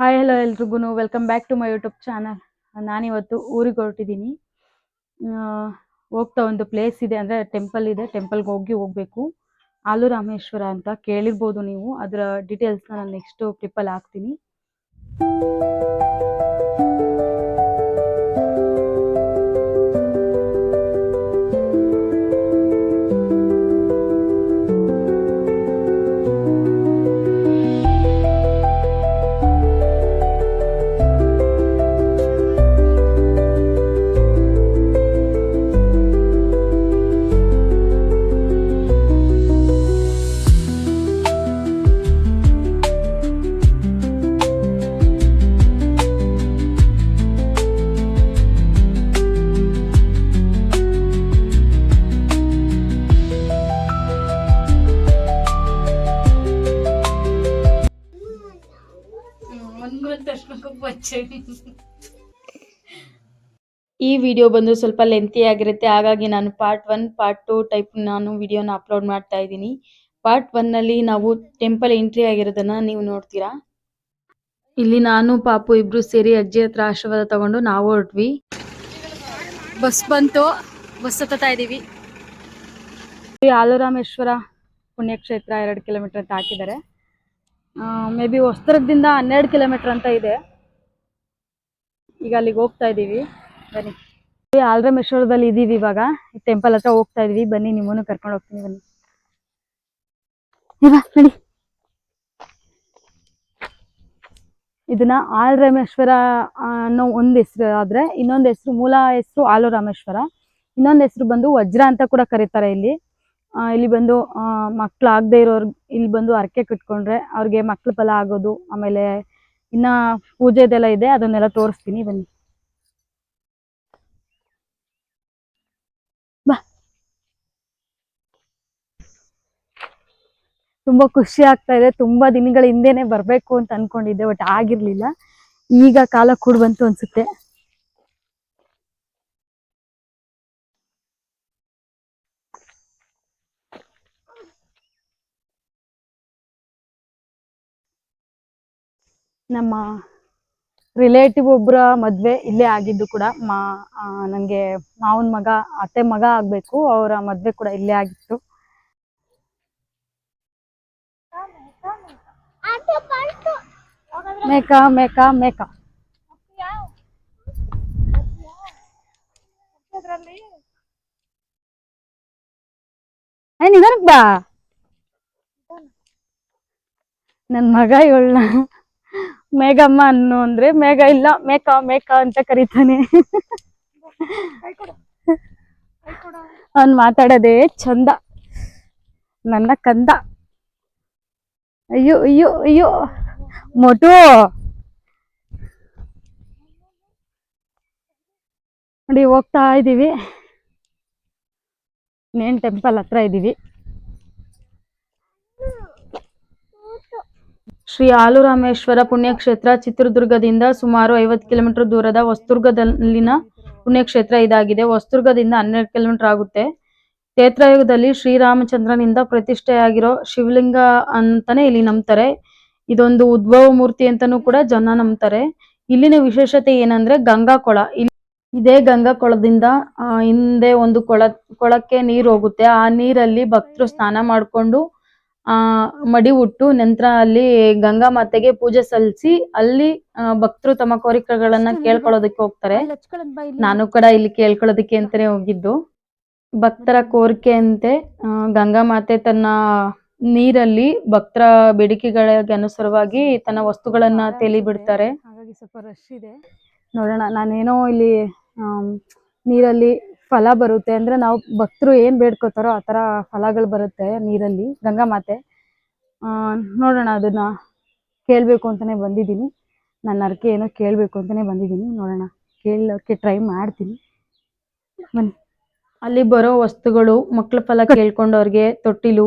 Hi hello ಎಲ್ರಿಗೂ welcome back to my YouTube channel ನಾನಿವತ್ತು ಊರಿಗೆ ಹೊರಟಿದ್ದೀನಿ. ಹೋಗ್ತಾ ಒಂದು ಪ್ಲೇಸ್ ಇದೆ, ಅಂದರೆ ಟೆಂಪಲ್ ಇದೆ. ಟೆಂಪಲ್ಗೆ ಹೋಗಿ ಹೋಗಬೇಕು. ಆಲು ರಾಮೇಶ್ವರ ಅಂತ ಕೇಳಿರ್ಬೋದು ನೀವು. ಅದರ ಡೀಟೇಲ್ಸ್ನ ನಾನು ನೆಕ್ಸ್ಟು ಕ್ಲಿಪ್ಪಲ್ಲಿ ಹಾಕ್ತೀನಿ. ಈ ವಿಡಿಯೋ ಬಂದು ಸ್ವಲ್ಪ ಲೆಂತಿ ಆಗಿರುತ್ತೆ. ಹಾಗಾಗಿ ನಾನು part one part two type ನಾನು ವಿಡಿಯೋನ ಅಪ್ಲೋಡ್ ಮಾಡ್ತಾ ಇದ್ದೀನಿ. ಪಾರ್ಟ್ ಒನ್ನಲ್ಲಿ ನಾವು ಟೆಂಪಲ್ ಎಂಟ್ರಿ ಆಗಿರೋದನ್ನ ನೀವು ನೋಡ್ತೀರಾ? ಇಲ್ಲಿ ನಾನು ಪಾಪು ಇಬ್ರು ಸೇರಿ ಅಜ್ಜಿ ಹತ್ರ ಆಶೀರ್ವಾದ ತಗೊಂಡು ನಾವು ಹೊರಟ್ವಿ. ಬಸ್ ಬಂತು. ಬಸ್ ಹತ್ತತಾ ಇದೀವಿ ಆಲುರಾಮೇಶ್ವರ ಪುಣ್ಯಕ್ಷೇತ್ರ ಎರಡು ಕಿಲೋಮೀಟರ್ ಅಂತ ಹಾಕಿದ್ದಾರೆ. ಮೇ ಬಿ ವಸ್ತ್ರದಿಂದ ಹನ್ನೆರಡು ಕಿಲೋಮೀಟರ್ ಅಂತ ಇದೆ. ಈಗ ಅಲ್ಲಿಗೆ ಹೋಗ್ತಾ ಇದೀವಿ ಬನ್ನಿ. ಆಲ್ರಮೇಶ್ವರದಲ್ಲಿ ಇದೀವಿ ಇವಾಗ. ಟೆಂಪಲ್ ಹತ್ರ ಹೋಗ್ತಾ ಇದೀವಿ. ಬನ್ನಿ, ನಿಮ್ಮನ್ನು ಕರ್ಕೊಂಡು ಹೋಗ್ತೀನಿ ಬನ್ನಿ. ಇವ ಇದನ್ನ ಆಲ್ರಮೇಶ್ವರ ಅನ್ನೋ ಒಂದು ಹೆಸರು ಆದ್ರೆ ಇನ್ನೊಂದು ಹೆಸರು ಮೂಲ ಹೆಸರು ಆಲು ರಾಮೇಶ್ವರ ಇನ್ನೊಂದು ಹೆಸರು ಬಂದು ವಜ್ರ ಅಂತ ಕೂಡ ಕರೀತಾರೆ ಇಲ್ಲಿ. ಇಲ್ಲಿ ಬಂದು ಮಕ್ಳು ಆಗದೆ ಇರೋರ್ ಇಲ್ಲಿ ಬಂದು ಹರಕೆ ಕಟ್ಕೊಂಡ್ರೆ ಅವ್ರಿಗೆ ಮಕ್ಳು ಫಲ ಆಗೋದು, ಆಮೇಲೆ ಇನ್ನ ಪೂಜೆದೆಲ್ಲ ಇದೆ, ಅದನ್ನೆಲ್ಲ ತೋರಿಸ್ತೀನಿ, ಬನ್ನಿ. ಬಾ. ತುಂಬಾ ಖುಷಿ ಆಗ್ತಾ ಇದೆ, ತುಂಬಾ ದಿನಗಳ ಹಿಂದೆನೆ ಬರ್ಬೇಕು ಅಂತ ಅನ್ಕೊಂಡಿದ್ದೆ ಬಟ್ ಆಗಿರ್ಲಿಲ್ಲ. ಈಗ ಕಾಲ ಕೂಡ ಬಂತು ಅನ್ಸುತ್ತೆ. ನಮ್ಮ ರಿಲೇಟಿವ್ ಒಬ್ಬರ ಮದ್ವೆ ಇಲ್ಲೇ ಆಗಿದ್ದು ಕೂಡ ಮಾ ನನಗೆ ಮಾವನ ಮಗ, ಅತ್ತೆ ಮಗ ಆಗಬೇಕು, ಅವರ ಮದುವೆ ಕೂಡ ಇಲ್ಲೇ ಆಗಿತ್ತು. Make make make. ಏ ನಿಧಾನಕ್ ಬಾ. ನನ್ ಮಗ ಇವಳ ಮೇಘಮ್ಮ ಅನ್ನು ಅಂದ್ರೆ ಮೇಘ ಇಲ್ಲ, ಮೇಕ ಮೇಕ ಅಂತ ಕರೀತಾನೆ. ಅವ್ನ್ ಮಾತಾಡೋದೇ ಚಂದ. ನನ್ನ ಕಂದ. ಅಯ್ಯೋ ಅಯ್ಯೋ ಅಯ್ಯೋ. ಮೊಟು. ನೋಡಿ, ಹೋಗ್ತಾ ಇದೀವಿ. ನೇನ್ ಟೆಂಪಲ್ ಹತ್ರ ಇದೀವಿ. ಶ್ರೀ ಆಲುರಾಮೇಶ್ವರ ಪುಣ್ಯಕ್ಷೇತ್ರ ಚಿತ್ರದುರ್ಗದಿಂದ ಸುಮಾರು ಐವತ್ತು ಕಿಲೋಮೀಟರ್ ದೂರದ ವಸ್ತುರ್ಗದಲ್ಲಿನ ಪುಣ್ಯಕ್ಷೇತ್ರ ಇದಾಗಿದೆ. ವಸ್ತುರ್ಗದಿಂದ ಹನ್ನೆರಡು ಕಿಲೋಮೀಟರ್ ಆಗುತ್ತೆ. ಕ್ಷೇತ್ರಯುಗದಲ್ಲಿ ಶ್ರೀರಾಮಚಂದ್ರನಿಂದ ಪ್ರತಿಷ್ಠೆಯಾಗಿರೋ ಶಿವಲಿಂಗ ಅಂತಾನೆ ಇಲ್ಲಿ ನಂಬ್ತಾರೆ. ಇದೊಂದು ಉದ್ಭವ ಮೂರ್ತಿ ಅಂತಾನೂ ಕೂಡ ಜನ ನಂಬ್ತಾರೆ. ಇಲ್ಲಿನ ವಿಶೇಷತೆ ಏನಂದ್ರೆ ಗಂಗಾ ಕೊಳ. ಇಲ್ಲಿ ಇದೇ ಗಂಗಾ ಕೊಳದಿಂದ ಹಿಂದೆ ಒಂದು ಕೊಳ, ಕೊಳಕ್ಕೆ ನೀರು ಹೋಗುತ್ತೆ. ಆ ನೀರಲ್ಲಿ ಭಕ್ತರು ಸ್ನಾನ ಮಾಡ್ಕೊಂಡು ಆ ಮಡಿ ಉಟ್ಟು ನಂತರ ಅಲ್ಲಿ ಗಂಗಾ ಮಾತೆಗೆ ಪೂಜೆ ಸಲ್ಲಿಸಿ ಅಲ್ಲಿ ಭಕ್ತರು ತಮ್ಮ ಕೋರಿಕೆಗಳನ್ನ ಕೇಳ್ಕೊಳ್ಳೋದಕ್ಕೆ ಹೋಗ್ತಾರೆ. ನಾನು ಕೂಡ ಇಲ್ಲಿ ಕೇಳ್ಕೊಳ್ಳೋದಕ್ಕೆ ಅಂತಾನೆ ಹೋಗಿದ್ದು. ಭಕ್ತರ ಕೋರಿಕೆಯಂತೆ ಗಂಗಾ ಮಾತೆ ತನ್ನ ನೀರಲ್ಲಿ ಭಕ್ತರ ಬೇಡಿಕೆಗಳಿಗೆ ಅನುಸಾರವಾಗಿ ತನ್ನ ವಸ್ತುಗಳನ್ನ ತೇಲಿ ಬಿಡ್ತಾರೆ. ಹಾಗಾಗಿ ಸ್ವಲ್ಪ ರಶ್ ಇದೆ. ನೋಡೋಣ ನಾನೇನೋ ಇಲ್ಲಿ ನೀರಲ್ಲಿ ಫಲ ಬರುತ್ತೆ ಅಂದ್ರೆ ನಾವು ಭಕ್ತರು ಏನ್ ಬೇಡ್ಕೋತಾರೋ ಆ ತರ ಫಲಗಳು ಬರುತ್ತೆ ನೀರಲ್ಲಿ. ಗಂಗಾ ಮಾತೆ. ಆ, ನೋಡೋಣ ಅದನ್ನ ಕೇಳ್ಬೇಕು ಅಂತಾನೆ ಬಂದಿದ್ದೀನಿ. ನನ್ನ ಅರ್ಕೆ ಏನೋ ಕೇಳ್ಬೇಕು ಅಂತಾನೆ ಬಂದಿದ್ದೀನಿ. ನೋಡೋಣ. ಕೇಳೋಕೆ ಟ್ರೈ ಮಾಡ್ತೀನಿ. ಬನ್ನಿ. ಅಲ್ಲಿ ಬರೋ ವಸ್ತುಗಳು ಮಕ್ಳ ಫಲ ಕೇಳ್ಕೊಂಡವ್ರಿಗೆ ತೊಟ್ಟಿಲು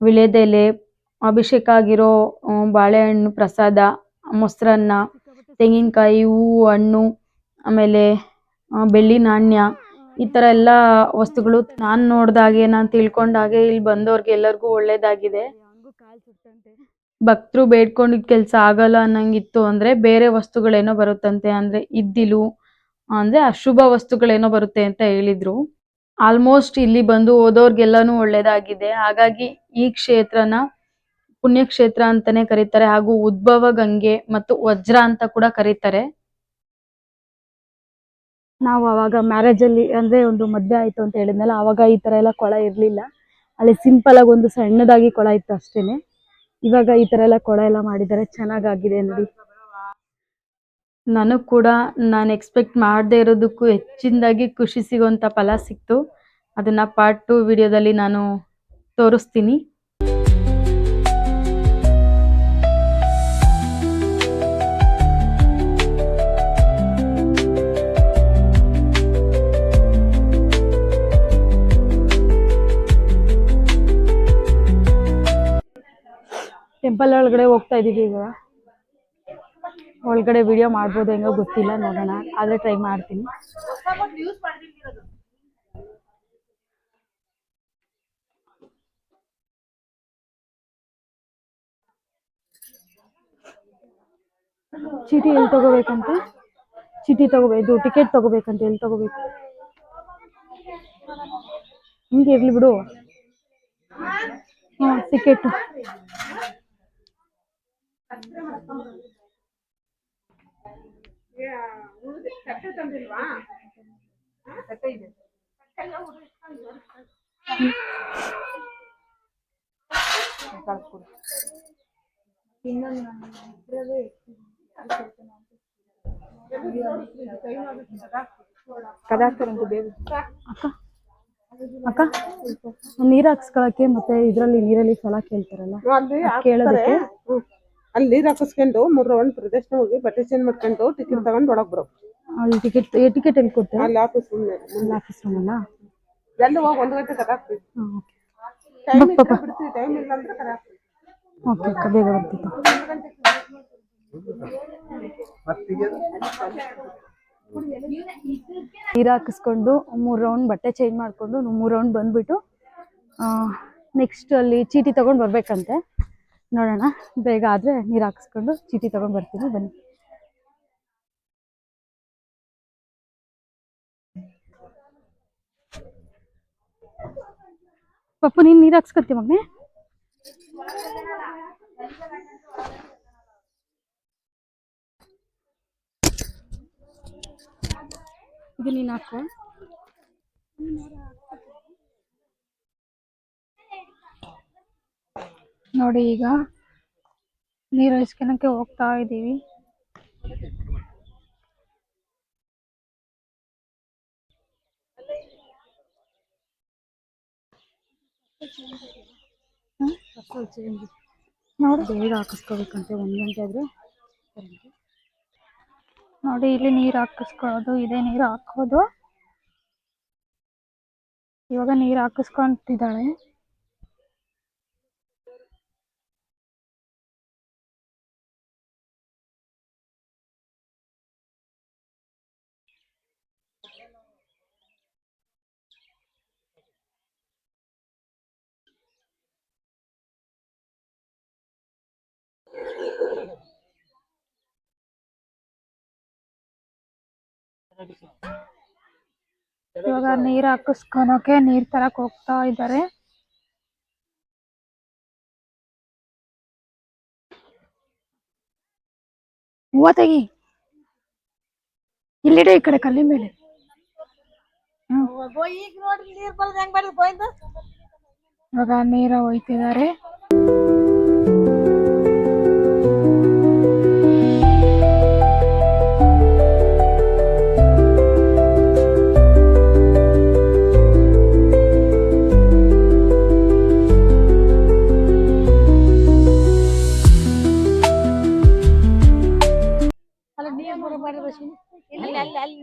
ವಿಳೆದೆಲೆ ಅಭಿಷೇಕ ಆಗಿರೋ ಬಾಳೆಹಣ್ಣು ಪ್ರಸಾದ ಮೊಸರನ್ನ ತೆಂಗಿನಕಾಯಿ ಹೂವು ಹಣ್ಣು ಆಮೇಲೆ ಬೆಳ್ಳಿ ನಾಣ್ಯ ಈ ತರ ಎಲ್ಲ ವಸ್ತುಗಳು ನಾನ್ ನೋಡ್ದಾಗೆ ನಾನ್ ತಿಳ್ಕೊಂಡಾಗೆ ಇಲ್ಲಿ ಬಂದವ್ರಿಗೆ ಎಲ್ಲರಿಗೂ ಒಳ್ಳೇದಾಗಿದೆ. ಭಕ್ತರು ಬೇಡ್ಕೊಂಡಿದ್ ಕೆಲಸ ಆಗಲ್ಲ ಅನ್ನಂಗಿತ್ತು ಅಂದ್ರೆ ಬೇರೆ ವಸ್ತುಗಳೇನೋ ಬರುತ್ತಂತೆ ಅಂದ್ರೆ ಇದ್ದಿಲು, ಅಂದ್ರೆ ಅಶುಭ ವಸ್ತುಗಳೇನೋ ಬರುತ್ತೆ ಅಂತ ಹೇಳಿದ್ರು. ಆಲ್ಮೋಸ್ಟ್ ಇಲ್ಲಿ ಬಂದು ಓದೋರ್ಗೆಲ್ಲಾನು ಒಳ್ಳೇದಾಗಿದೆ. ಹಾಗಾಗಿ ಈ ಕ್ಷೇತ್ರನ ಪುಣ್ಯಕ್ಷೇತ್ರ ಅಂತಾನೆ ಕರೀತಾರೆ. ಹಾಗೂ ಉದ್ಭವ ಗಂಗೆ ಮತ್ತು ವಜ್ರ ಅಂತ ಕೂಡ ಕರೀತಾರೆ. ನಾವು ಅವಾಗ ಮ್ಯಾರೇಜ್ ಅಲ್ಲಿ ಅಂದ್ರೆ ಒಂದು ಮದುವೆ ಆಯ್ತು ಅಂತ ಹೇಳಿದ್ನಲ್ಲ ಅವಾಗ ಈ ತರ ಎಲ್ಲ ಕೊಳ ಇರ್ಲಿಲ್ಲ. ಅಲ್ಲಿ ಸಿಂಪಲ್ ಆಗಿ ಒಂದು ಸಣ್ಣದಾಗಿ ಕೊಳ ಇತ್ತು ಅಷ್ಟೇನೆ. ಇವಾಗ ಈ ತರ ಎಲ್ಲ ಕೊಳ ಎಲ್ಲ ಮಾಡಿದ್ದಾರೆ, ಚೆನ್ನಾಗಾಗಿದೆ ನೋಡಿ. ನನಗ್ ಕೂಡ ನಾನು ಎಕ್ಸ್ಪೆಕ್ಟ್ ಮಾಡದೇ ಇರೋದಕ್ಕೂ ಹೆಚ್ಚಿನದಾಗಿ ಖುಷಿ ಸಿಗುವಂತ ಫಲ ಸಿಕ್ತು. ಅದನ್ನ ಪಾರ್ಟ್ ಟು ವಿಡಿಯೋದಲ್ಲಿ ನಾನು ತೋರಿಸ್ತೀನಿ. ಟೆಂಪಲ್ ಒಳಗಡೆ ಹೋಗ್ತಾ ಇದೀವಿ ಈಗ. ಒಳಗಡೆ ವಿಡಿಯೋ ಮಾಡ್ಬೋದು ಹೆಂಗೋ ಗೊತ್ತಿಲ್ಲ, ನೋಡೋಣ. ಆದ್ರೆ ಟ್ರೈ ಮಾಡ್ತೀನಿ. ಚೀಟಿ ಎಲ್ಲಿ ತಗೋಬೇಕಂತ? ಚೀಟಿ ತಗೋಬೇಕು ಟಿಕೆಟ್ ತಗೋಬೇಕಂತ ಎಲ್ಲಿ ತಗೋಬೇಕು? ಹಿಂಗೆ ಇರ್ಲಿ ಬಿಡು. ಹಾ ಟಿಕೆಟ್ ಅಕ್ಕ. ಅಕ್ಕ ನೀರ್ ಹಾಕ್ಸ್ಕೊಳಕ್ಕೆ ಮತ್ತೆ ಇದ್ರಲ್ಲಿ ನೀರಲ್ಲಿ ಫಲ ಕೇಳ್ತಾರಲ್ಲ ಕೇಳೋದಕ್ಕೆ. ಅಲ್ಲಿ ನೀರ್ ಹಾಕಿಸ್ಕೊಂಡು ಮೂರ್ ರೌಂಡ್ ಪ್ರದಕ್ಷಿಣೆ ಹೋಗಿ ಬಟ್ಟೆ ಚೇಂಜ್ ಮಾಡ್ಕೊಂಡು ಟಿಕೆಟ್ ತಗೊಂಡ್ ಒಳಗ್ ಬರೋ ಅಲ್ಲಿ ಟಿಕೆಟ್ ಟಿಕೆಟ್ ಎಲ್ಲಿ ಕೊಡ್ತಾರೆ ಅಲ್ಲಿ ಆಫೀಸ್ ಮುಂದೆ ಅಲ್ಲಿ ಆಫೀಸ್ ರೂಮಲ್ಲ ಎಲ್ಲ ಹೋಗಿ ಒಂದು ಗಂಟೆ ಕದಾಕ್ತೀವಿ ಹಾಂ ಟೈಮ್ ಪಾಪ. ಬಿಡ್ತೀವಿ ಟೈಮ್ ಇಲ್ಲ ಅಂದ್ರೆ ಕದಾಕ್ತೀವಿ ಓಕೆ ಅಕ್ಕ ಬೇಗ ಬರ್ತಿತ್ತು ನೀರು ಹಾಕಿಸ್ಕೊಂಡು ಮೂರು ರೌಂಡ್ ಬಟ್ಟೆ ಚೇಂಜ್ ಮಾಡಿಕೊಂಡು ಮೂರು ರೌಂಡ್ ಬಂದ್ಬಿಟ್ಟು ನೆಕ್ಸ್ಟ್ ಅಲ್ಲಿ ಚೀಟಿ ತಗೊಂಡು ಬರ್ಬೇಕಂತೆ. ನೋಡೋಣ ಬೇಗ ಆದರೆ ನೀರು ಹಾಕಿಸ್ಕೊಂಡು ಚೀಟಿ ತಗೊಂಡು ಬರ್ತೀನಿ ಬನ್ನಿ. ಪಪ್ಪು ನೀನ್ ನೀರ್ ಹಾಕ್ಸ್ಕೊತಿ ಮಗನೇ? ಇದು ನೀನ್ ಹಾಕು. ನೋಡಿ ಈಗ ನೀರು ಇಸ್ಕೊಳಕ್ಕೆ ಹೋಗ್ತಾ ಇದ್ದೀವಿ ನೋಡಿ. ಬೇಗ ಹಾಕಿಸ್ಕೋಬೇಕಂತೆ ಒಂದ್ ಆದರೆ. ನೋಡಿ ಇಲ್ಲಿ ನೀರು ಹಾಕಿಸ್ಕೊಳ್ಳೋದು ಇದೇ ನೀರು ಹಾಕೋದು. ಇವಾಗ ನೀರು ಹಾಕಿಸ್ಕೊಂತಿದ್ದಾಳೆ. ಇವಾಗ ನೀರ್ ಹಾಕಿಸ್ಕೊಳಕ್ಕೆ ನೀರ್ ತರಕ್ ಹೋಗ್ತಾ ಇದ್ದಾರೆ. ಹೂವ ತೆಗಿ ಇಲ್ಲಿಡ ಈ ಕಡೆ ಕಲ್ಲಿ ಮೇಲೆ. ಇವಾಗ ನೀರ ಹೋಯ್ತಿದ್ದಾರೆ.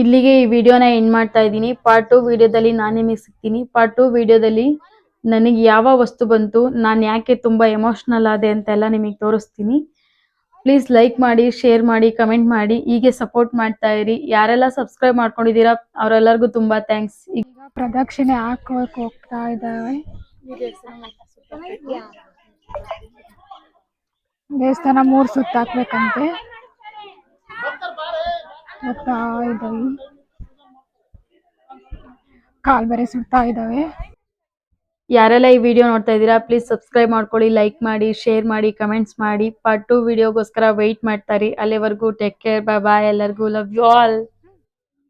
ಇಲ್ಲಿಗೆ ಈ ವಿಡಿಯೋನ ಎಂಡ್ ಮಾಡ್ತಾ ಇದ್ದೀನಿ. ಪಾರ್ಟ್ ಟು ವಿಡಿಯೋದಲ್ಲಿ ನಾನು ನಿಮಗೆ ಸಿಗ್ತೀನಿ ಪಾರ್ಟ್ ಟು ವಿಡಿಯೋದಲ್ಲಿ ನನಗೆ ಯಾವ ವಸ್ತು ಬಂತು, ನಾನು ಯಾಕೆ ತುಂಬ ಎಮೋಷ್ನಲ್ ಆದೆ ಅಂತೆಲ್ಲ ನಿಮಗೆ ತೋರಿಸ್ತೀನಿ. ಪ್ಲೀಸ್ ಲೈಕ್ ಮಾಡಿ ಶೇರ್ ಮಾಡಿ ಕಮೆಂಟ್ ಮಾಡಿ, ಹೀಗೆ ಸಪೋರ್ಟ್ ಮಾಡ್ತಾ ಇರಿ. ಯಾರೆಲ್ಲ ಸಬ್ಸ್ಕ್ರೈಬ್ ಮಾಡ್ಕೊಂಡಿದ್ದೀರಾ, ಅವರೆಲ್ಲರಿಗೂ ತುಂಬ ಥ್ಯಾಂಕ್ಸ್ ಈಗ ಪ್ರದಕ್ಷಿಣೆ ಹಾಕೋಕೆ ಹೋಗ್ತಾ ಇದ್ದಾವೆ. ದೇವಸ್ಥಾನ ಮೂರು ಸುತ್ತ ಹೋಗ್ತಾ ಇದ್ದಾವೆ. ಕಾಲ್ ಸುಡ್ತಾ ಇದ್ದಾವೆ. ಯಾರೆಲ್ಲ ಈ ವಿಡಿಯೋ ನೋಡ್ತಾ ಇದ್ದೀರಾ ಪ್ಲೀಸ್ ಸಬ್ಸ್ಕ್ರೈಬ್ ಮಾಡ್ಕೊಳ್ಳಿ ಲೈಕ್ ಮಾಡಿ ಶೇರ್ ಮಾಡಿ ಕಮೆಂಟ್ಸ್ ಮಾಡಿ. ಪಾರ್ಟ್ ಟು ವಿಡಿಯೋಗೋಸ್ಕರ ವೆಯ್ಟ್ ಮಾಡ್ತಾ ಇರಿ. ಅಲ್ಲಿವರೆಗೂ ಟೇಕ್ ಕೇರ್ ಬಾಯ್ ಬಾಯ್ ಎಲ್ಲರಿಗೂ ಲವ್ ಯು ಆಲ್